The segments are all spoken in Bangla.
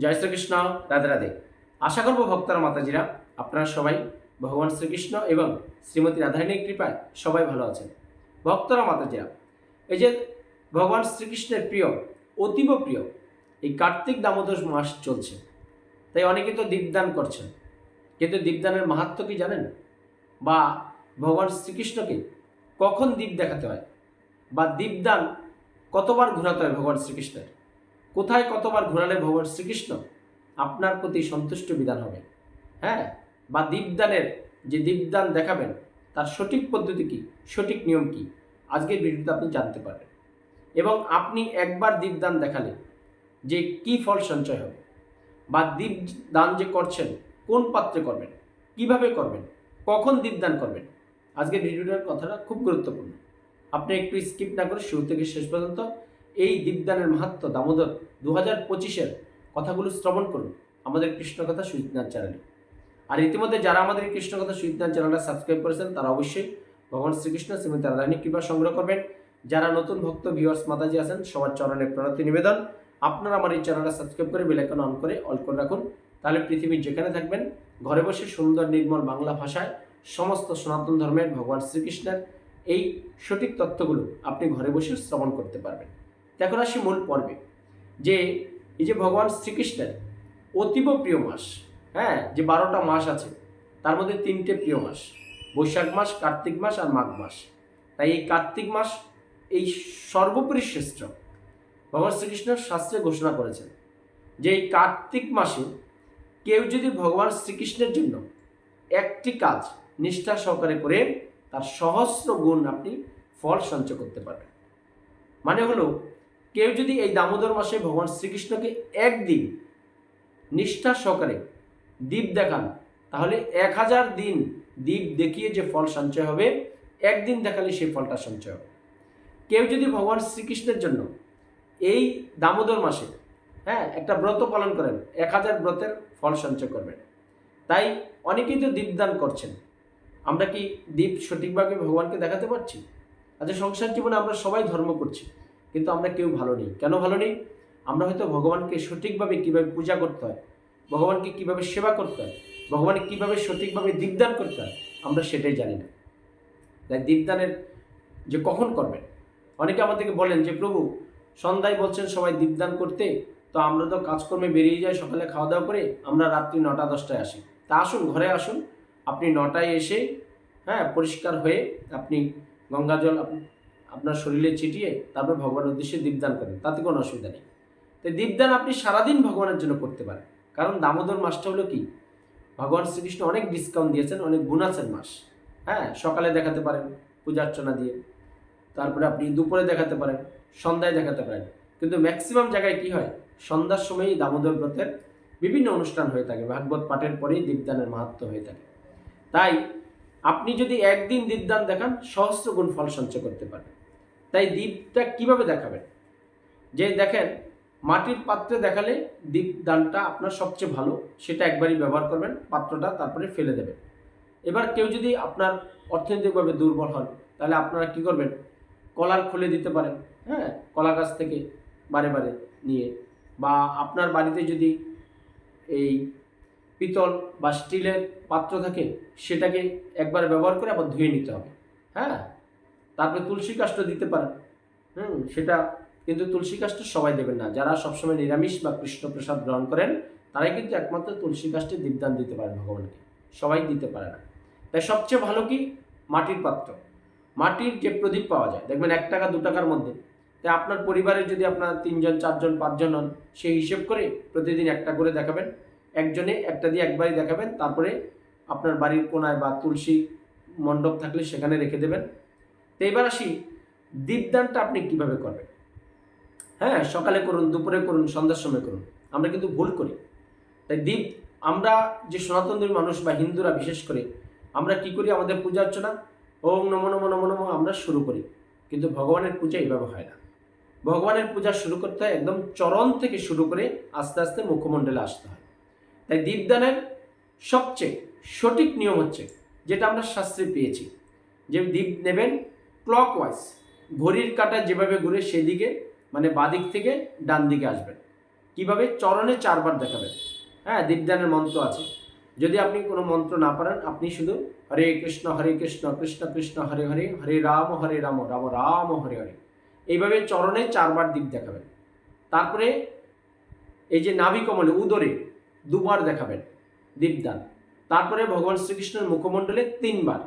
জয় শ্রীকৃষ্ণ, রাধে রাধে। আশা করব ভক্তরা মাতাজিরা, আপনারা সবাই ভগবান শ্রীকৃষ্ণ এবং শ্রীমতী রাধারানীর কৃপায় সবাই ভালো আছেন। ভক্তরা, মাতাজিরা, এই যে ভগবান শ্রীকৃষ্ণের প্রিয়, অতীব প্রিয়, এই কার্তিক দামোদর মাস চলছে। তাই অনেকে তো দীপদান করছেন। কিন্তু দীপদানের মাহাত্ম কি জানেন? বা ভগবান শ্রীকৃষ্ণকে কখন দীপ দেখাতে হয়? বা দীপদান কতবার ঘোরাতে হয় ভগবান শ্রীকৃষ্ণের? কোথায় কতবার ঘোরালে ভগবান শ্রীকৃষ্ণ? আপনার প্রতি সন্তুষ্ট বিধান হবে। হ্যাঁ? বা দীপদানের যে দীপদান দেখাবেন, তার সঠিক পদ্ধতি কি? সঠিক নিয়ম কি? আজকের ভিডিওতে আপনি জানতে পারবেন। এবং আপনি একবার দীপদান দেখালে যে কি ফল সঞ্চয় হবে, বা দীপ দান যে করছেন, কোন পাত্রে করবেন, কীভাবে করবেন, কখন দীপদান করবেন, আজকের ভিডিওটার কথাটা খুব গুরুত্বপূর্ণ। আপনি একটু স্কিপ না করে শুরু থেকে শেষ পর্যন্ত এই দীপদানের মাহাত্ম দামোদর দু হাজার পঁচিশের কথাগুলো শ্রবণ করুন। আমাদের কৃষ্ণকথা সুইতনাথ চ্যানেলে। আর ইতিমধ্যে যারা আমাদের কৃষ্ণকথা সুইতনাথ চ্যানেলটা সাবস্ক্রাইব করেছেন, তারা অবশ্যই ভগবান শ্রীকৃষ্ণ শ্রীমতী রাধারানী কৃপা সংগ্রহ করবেন। যারা নতুন ভক্ত ভিউয়ার্স মাতাজি আছেন, সবার চরণে প্রণতি নিবেদন। আপনারা আমার এই চ্যানেলটা সাবস্ক্রাইব করে বেলাইকন অন করে অল করে রাখুন। তাহলে পৃথিবীর যেখানে থাকবেন, ঘরে বসে সুন্দর নির্মল বাংলা ভাষায় সমস্ত সনাতন ধর্মের ভগবান শ্রীকৃষ্ণের এই সঠিক তথ্যগুলো আপনি ঘরে বসে শ্রবণ করতে পারবেন। এখন আসি মূল পর্বে, যে এই যে ভগবান শ্রীকৃষ্ণের অতীব প্রিয় মাস হ্যাঁ যে বারোটা মাস আছে, তার মধ্যে তিনটে প্রিয় মাস, বৈশাখ মাস, কার্তিক মাস আর মাঘ মাস। তাই এই কার্তিক মাস এই সর্বোপরি শ্রেষ্ঠ। ভগবান শ্রীকৃষ্ণ শাস্ত্রে ঘোষণা করেছেন যে এই কার্তিক মাসে কেউ যদি ভগবান শ্রীকৃষ্ণের জন্য একটি কাজ নিষ্ঠা সহকারে করে, তার সহস্র গুণ আপনি ফল সঞ্চয় করতে পারবেন। মানে হলো কেউ যদি এই দামোদর মাসে ভগবান শ্রীকৃষ্ণকে একদিন নিষ্ঠা সহকারে দ্বীপ দেখান, তাহলে এক হাজার দিন দ্বীপ দেখিয়ে যে ফল সঞ্চয় হবে, একদিন দেখালে সেই ফলটা সঞ্চয় হবে। কেউ যদি ভগবান শ্রীকৃষ্ণের জন্য এই দামোদর মাসে হ্যাঁ একটা ব্রত পালন করেন, এক হাজার ব্রতের ফল সঞ্চয় করবেন। তাই অনেকেই তো দীপদান করছেন। আমরা কি দীপ সঠিকভাবে ভগবানকে দেখাতে পারছি? আচ্ছা সংসার জীবনে আমরা সবাই ধর্ম করছি। কিন্তু আমরা কেউ ভালো নেই। কেন ভালো নেই? আমরা হয়তো ভগবানকে সঠিকভাবে কীভাবে পূজা করতে হয়, ভগবানকে কীভাবে সেবা করতে হয়, ভগবানকে কীভাবে সঠিকভাবে দীপদান করতে হয়, আমরা সেটাই জানি না। তাই দীপদানের যে কখন করবেন? অনেকে আমাদেরকে বলেন যে, প্রভু, সন্ধ্যায় বলছেন সবাই দীপদান করতে, তো আমরা তো কাজকর্মে বেরিয়ে যাই, সকালে খাওয়া দাওয়া করে আমরা রাত্রি নটা, দশটায় আসি। তা আসুন, ঘরে আসুন, আপনি নটায় এসে হ্যাঁ পরিষ্কার হয়ে আপনি গঙ্গা জল আপনার শরীরে ছিটিয়ে তারপর ভগবানের উদ্দেশ্যে দীপদান করেন, তাতে কোনো অসুবিধা নেই। তো দীপদান আপনি সারাদিন ভগবানের জন্য করতে পারেন। কারণ দামোদর মাসটা হলো কি? ভগবান শ্রীকৃষ্ণ অনেক ডিসকাউন্ট দিয়েছেন, অনেক বোনাসের মাস। হ্যাঁ সকালে দেখাতে পারেন পূজা অর্চনা দিয়ে, তারপরে আপনি দুপুরে দেখাতে পারেন, সন্ধ্যায় দেখাতে পারেন। কিন্তু ম্যাক্সিমাম জায়গায় কি হয়? সন্ধ্যার সময়ই দামোদর ব্রতের বিভিন্ন অনুষ্ঠান হয়ে থাকে, ভাগবত পাঠের পরেই দীপদানের মাহাত্ম হয়ে থাকে। তাই আপনি যদি একদিন দীপদান দেখান, সহস্র গুণ ফল সঞ্চয় করতে পারবেন। তাই দ্বীপটা কীভাবে দেখাবেন যে দেখেন, মাটির পাত্রে দেখালে দীপদানটা আপনার সবচেয়ে ভালো, সেটা একবারই ব্যবহার করবেন, পাত্রটা তারপরে ফেলে দেবেন। এবার কেউ যদি আপনার অর্থনৈতিকভাবে দুর্বল হন, তাহলে আপনারা কি করবেন? কলার খুলে দিতে পারেন হ্যাঁ? কলা গাছ থেকে বারে বারে নিয়ে। বা আপনার বাড়িতে যদি এই পিতল বা স্টিলের পাত্র থাকে, সেটাকে একবার ব্যবহার করে আবার ধুয়ে নিতে হবে হ্যাঁ? তারপরে তুলসী কাষ্ঠ দিতে পারেন হুম, সেটা কিন্তু তুলসী কাষ্ঠ সবাই দেবেন না। যারা সবসময় নিরামিষ বা কৃষ্ণ প্রসাদ গ্রহণ করেন, তারাই কিন্তু একমাত্র তুলসী কাষ্ঠে দীপদান দিতে পারেন ভগবানকে। সবাই দিতে পারে না। তাই সবচেয়ে ভালো কি? মাটির পাত্র। মাটির যে প্রদীপ পাওয়া যায়, দেখবেন এক টাকা, দু টাকার মধ্যে। তাই আপনার পরিবারের যদি আপনার তিনজন, চারজন, পাঁচজন হন, সেই হিসেব করে প্রতিদিন একটা করে দেখাবেন। একজনে একটা দিয়ে একবারই দেখাবেন। তারপরে আপনার বাড়ির কোনায় বা তুলসী মণ্ডপ থাকলে সেখানে রেখে দেবেন। তো এবার আসি দীপদানটা আপনি কীভাবে করবেন? হ্যাঁ সকালে করুন, দুপুরে করুন, সন্ধ্যার সময় করুন। আমরা কিন্তু ভুল করি। তাই দীপ, আমরা যে সনাতনদের মানুষ বা হিন্দুরা বিশেষ করে, আমরা কি করি আমাদের পূজা অর্চনা? ওম নমো নমো নমো নমো আমরা শুরু করি। কিন্তু ভগবানের পূজা এইভাবে হয় না। ভগবানের পূজা শুরু করতে হয় একদম চরণ থেকে শুরু করে আস্তে আস্তে মুখমণ্ডলে আসতে হয়। তাই দীপদানের সবচেয়ে সঠিক নিয়ম হচ্ছে, যেটা আমরা শাস্ত্রে পেয়েছি। যে দীপ নেবেন ক্লক ওয়াইজ ঘড়ির কাঁটা যেভাবে ঘুরে সেদিকে মানে বাদিক থেকে ডান দিকে আসবেন। কীভাবে? চরণে চারবার দেখাবেন। হ্যাঁ দীপদানের মন্ত্র আছে। যদি আপনি কোনো মন্ত্র না পারেন, আপনি শুধু হরে কৃষ্ণ হরে কৃষ্ণ কৃষ্ণ কৃষ্ণ, হরে হরে হরে রাম হরে রাম রাম রাম, হরে হরে। এইভাবে চরণে চারবার দীপ দেখাবেন। তারপরে এই যে নাভি কমলে, উদরে দুবার দেখাবেন দীপদান। তারপরে ভগবান শ্রীকৃষ্ণের মুখমণ্ডলে তিনবার।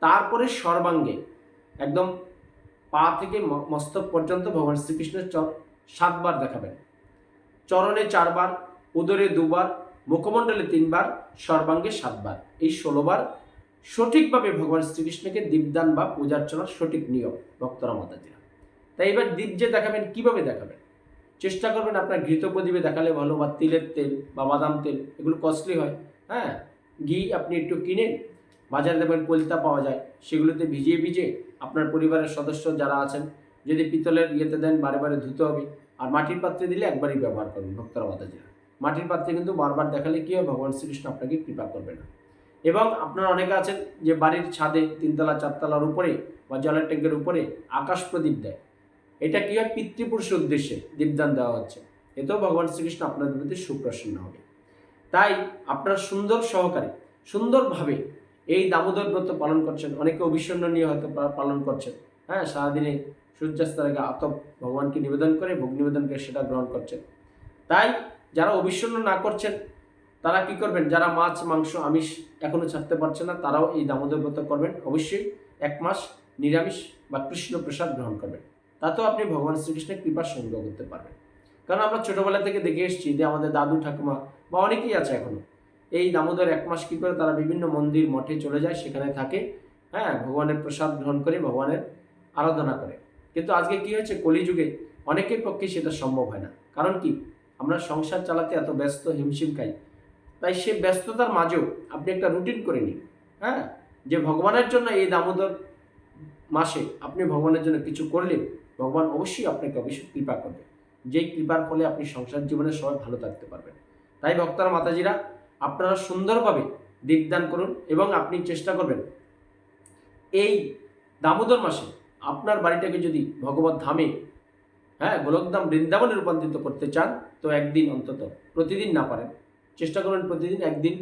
তারপরে সর্বাঙ্গে একদম পা থেকে মস্তক পর্যন্ত ভগবান শ্রীকৃষ্ণের চর সাতবার দেখাবেন। চরণে চারবার, উদরে দুবার, মুখমণ্ডলে তিনবার, সর্বাঙ্গে সাতবার। এই ষোলোবার সঠিকভাবে ভগবান শ্রীকৃষ্ণকে দীপদান বা পূজার্চনার সঠিক নিয়ম ভক্তরা মাতাজিরা। তাই এবার দীপ যে দেখাবেন, কীভাবে দেখাবেন? চেষ্টা করবেন আপনার ঘৃত প্রদীপে দেখালে ভালো, বা তিলের তেল, বা বাদাম তেল, এগুলো কস্টলি হয়। হ্যাঁ ঘি আপনি একটু কিনে বাজারে দেখবেন পলিতা পাওয়া যায়, সেগুলোতে ভিজিয়ে ভিজিয়ে আপনার পরিবারের সদস্য যারা আছেন, যদি পিতলের ইয়েতে দেন, বারে বারে ধুতে হবে। আর মাটির পাত্রে দিলে একবারই ব্যবহার করবেন ভক্তরা মাতাজিরা মাটির পাত্রে কিন্তু বারবার দেখালে কী হয়? ভগবান শ্রীকৃষ্ণ আপনাকে কৃপা করবে না। এবং আপনারা অনেকে আছেন যে বাড়ির ছাদে তিনতলা, চারতলার উপরে বা জলের ট্যাঙ্কের উপরে আকাশ প্রদীপ দেয়। এটা কী হয়? পিতৃপুরুষের উদ্দেশ্যে দীপদান দেওয়া হচ্ছে। এতেও ভগবান শ্রীকৃষ্ণ আপনাদের প্রতি সুপ্রসন্ন হবে। তাই আপনারা সুন্দর সহকারে, সুন্দরভাবে এই দামোদর ব্রত পালন করছেন। অনেকে অভিসন্ন নিয়ে হয়তো পালন করছেন। হ্যাঁ সারাদিনে সূর্যাস্তের আগে আতপ ভগবানকে নিবেদন করে, ভোগ নিবেদন করে সেটা গ্রহণ করছেন। তাই যারা অভিসন্ন না করছেন, তারা কি করবেন? যারা মাছ, মাংস, আমিষ এখনও ছাড়তে পারছে না, তারাও এই দামোদর ব্রত করবেন। অবশ্যই এক মাস নিরামিষ বা কৃষ্ণ প্রসাদ গ্রহণ করবেন। তাতেও আপনি ভগবান শ্রীকৃষ্ণের কৃপার সংগ্রহ করতে পারবেন। কারণ আমরা ছোটোবেলা থেকে দেখে এসেছি যে আমাদের দাদু, ঠাকুমা বা অনেকেই আছে এখনও এই দামোদর এক মাস কী করে তারা বিভিন্ন মন্দির, মঠে চলে যায়, সেখানে থাকে। হ্যাঁ ভগবানের প্রসাদ গ্রহণ করে, ভগবানের আরাধনা করে। কিন্তু আজকে কি হয়েছে? কলিযুগে অনেকের পক্ষে সেটা সম্ভব হয় না। কারণ কি? আমরা সংসার চালাতে এত ব্যস্ত, হিমশিম খাই। তাই সে ব্যস্ততার মাঝেও আপনি একটা রুটিন করে নিন। হ্যাঁ যে ভগবানের জন্য এই দামোদর মাসে আপনি ভগবানের জন্য কিছু করলে ভগবান অবশ্যই আপনাকে অবশ্যই কৃপা করবে। যেই কৃপার ফলে আপনি সংসার জীবনে সবাই ভালো থাকতে পারবেন। তাই ভক্তরা, মাতাজিরা আপনারা সুন্দরভাবে দীপদান করুন এবং আপনি চেষ্টা করবেন। এই দামোদর মাসে আপনার বাড়িটাকে যদি ভগবত ধামে হ্যাঁ গোলকধাম বৃন্দাবনে রূপান্তরিত করতে চান, তো একদিন অন্তত, প্রতিদিন না পারেন। চেষ্টা করবেন প্রতিদিন একদিন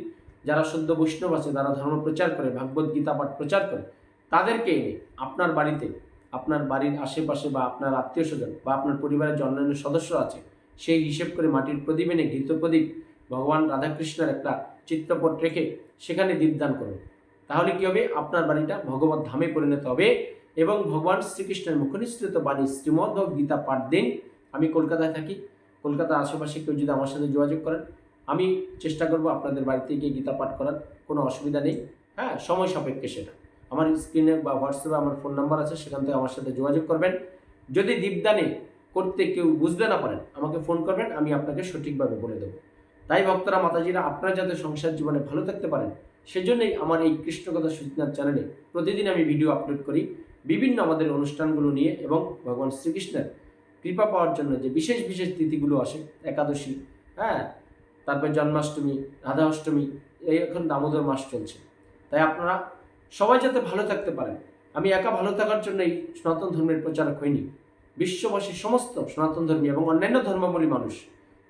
যারা শুদ্ধ বৈষ্ণব আছে, যারা ধর্ম প্রচার করে, ভাগবত গীতা পাঠ প্রচার করে, তাদেরকে এনে আপনার বাড়িতে, আপনার বাড়ির আশেপাশে বা আপনার আত্মীয় স্বজন বা আপনার পরিবারের যে অন্যান্য সদস্য আছে, সেই হিসেব করে মাটির প্রদীপ এনে ঘৃত প্রদীপ ভগবান রাধাকৃষ্ণের একটা চিত্রপট রেখে সেখানে দীপদান করুন। তাহলে কি হবে? আপনার বাড়িটা ভগবত ধামে পরিণত হবে এবং ভগবান শ্রীকৃষ্ণের মুখনিসৃত বাণী শ্রীমদ্ গীতা পাঠ দিন। আমি কলকাতায় থাকি। কলকাতার আশেপাশে কেউ যদি আমার সাথে যোগাযোগ করেন, আমি চেষ্টা করব আপনাদের বাড়িতে গিয়ে গীতা পাঠ করার। কোনো অসুবিধা নেই। হ্যাঁ সময় সাপেক্ষে সেটা। আমার স্ক্রিনে বা হোয়াটসঅ্যাপে আমার ফোন নাম্বার আছে, সেখান থেকে আমার সাথে যোগাযোগ করবেন। যদি দীপদানে করতে কেউ বুঝতে না পারেন, আমাকে ফোন করবেন, আমি আপনাকে সঠিকভাবে বলে দেবো। তাই ভক্তরা, মাতাজিরা আপনারা যাতে সংসার জীবনে ভালো থাকতে পারেন, সেজন্যই আমার এই কৃষ্ণকথা সূচনার চ্যানেলে প্রতিদিন আমি ভিডিও আপলোড করি বিভিন্ন আমাদের অনুষ্ঠানগুলো নিয়ে এবং ভগবান শ্রীকৃষ্ণের কৃপা পাওয়ার জন্য যে বিশেষ বিশেষ তিথিগুলো আসে, একাদশী হ্যাঁ? তারপর জন্মাষ্টমী রাধা অষ্টমী এই এখন দামোদর মাস চলছে। তাই আপনারা সবাই যাতে ভালো থাকতে পারেন, আমি একা ভালো থাকার জন্যই সনাতন ধর্মের প্রচারক হইনি। বিশ্ববাসী সমস্ত সনাতন ধর্মী এবং অন্যান্য ধর্মাবলী মানুষ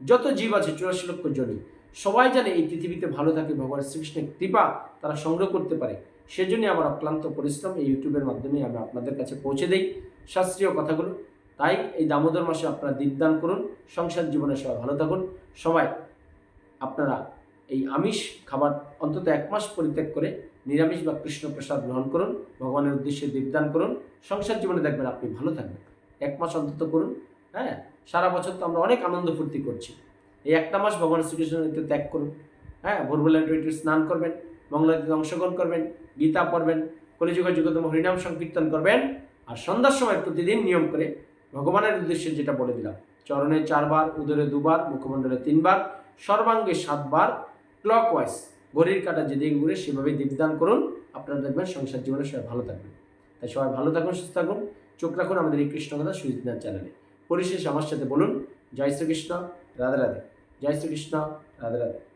যত জীব আছে, চুরাশি লক্ষ জনী সবাই জানে এই পৃথিবীতে ভালো থাকে ভগবান শ্রীকৃষ্ণের কৃপা তারা সংগ্রহ করতে পারে। সেজন্য আমার অক্লান্ত পরিশ্রম এই ইউটিউবের মাধ্যমে আমি আপনাদের কাছে পৌঁছে দেই শাস্ত্রীয় কথাগুলো। তাই এই দামোদর মাসে আপনারা দীপদান করুন, সংসার জীবনে সবাই ভালো থাকুন। সবাই, আপনারা এই আমিষ খাবার অন্তত এক মাস পরিত্যাগ করে নিরামিষ বা কৃষ্ণ প্রসাদ গ্রহণ করুন, ভগবানের উদ্দেশ্যে দীপদান করুন। সংসার জীবনে দেখবেন আপনি ভালো থাকবেন। এক মাস অন্তত করুন হ্যাঁ? সারা বছর তো আমরা অনেক আনন্দ ফুর্তি করছি। এই একটা মাস ভগবান শ্রীকৃষ্ণের ত্যাগ করুন। হ্যাঁ? ভোরবেলা একটু স্নান করবেন মঙ্গলাদিতে অংশগ্রহণ করবেন, গীতা পড়বেন কলিযুগ যুগতম হরিনাম সংকীর্তন করবেন আর সন্ধ্যার সময় প্রতিদিন নিয়ম করে ভগবানের উদ্দেশ্যে যেটা বলে দিলাম, চরণে চারবার, উদরে দুবার, মুখমণ্ডলে তিনবার, সর্বাঙ্গে সাতবার ক্লক ওয়াইজ ঘড়ির কাটা যেদিকে ঘুরে সেভাবে দীপদান করুন। আপনারা দেখবেন সংসার জীবনে সবাই ভালো থাকবেন। তাই সবাই ভালো থাকুন, সুস্থ থাকুন। চোখ রাখুন আমাদের এই কৃষ্ণকথা সুজিতনাথ চ্যানেলে। পরিশেষে আমার সাথে বলুন জয় শ্রীকৃষ্ণ রাধে রাধে। জয় শ্রীকৃষ্ণ রাধে রাধে।